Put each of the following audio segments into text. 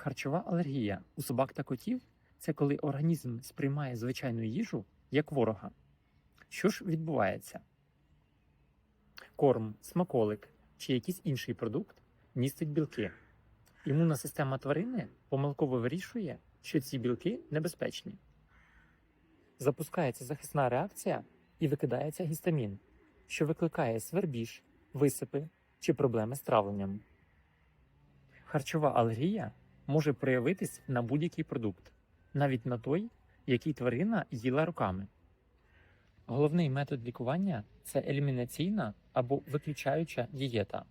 Харчова алергія у собак та котів це коли організм сприймає звичайну їжу як ворога. Що ж відбувається? Корм, смаколик чи якийсь інший продукт містить білки. Імунна система тварини помилково вирішує, що ці білки небезпечні. Запускається захисна реакція і викидається гістамін, що викликає свербіж, висипи чи проблеми з травленням. Харчова алергія може проявитись на будь-який продукт, навіть на той, який тварина їла руками. Головний метод лікування це елімінаційна або виключаюча дієта.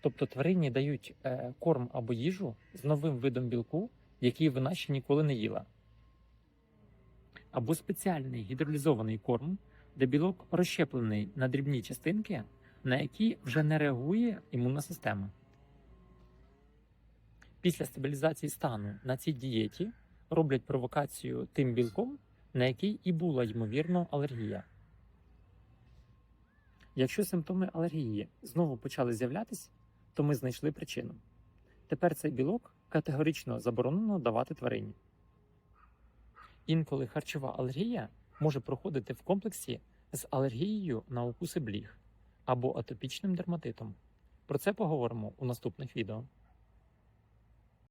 Тобто тварині дають е, корм або їжу з новим видом білку, який вона ще ніколи не їла. Або спеціальний гідролізований корм, де білок розщеплений на дрібні частинки, на які вже не реагує імунна система. Після стабілізації стану на цій дієті роблять провокацію тим білком, на який і була ймовірно алергія. Якщо симптоми алергії знову почали з'являтися, то ми знайшли причину. Тепер цей білок категорично заборонено давати тварині. Інколи харчова алергія може проходити в комплексі з алергією на укуси бліг або атопічним дерматитом. Про це поговоримо у наступних відео.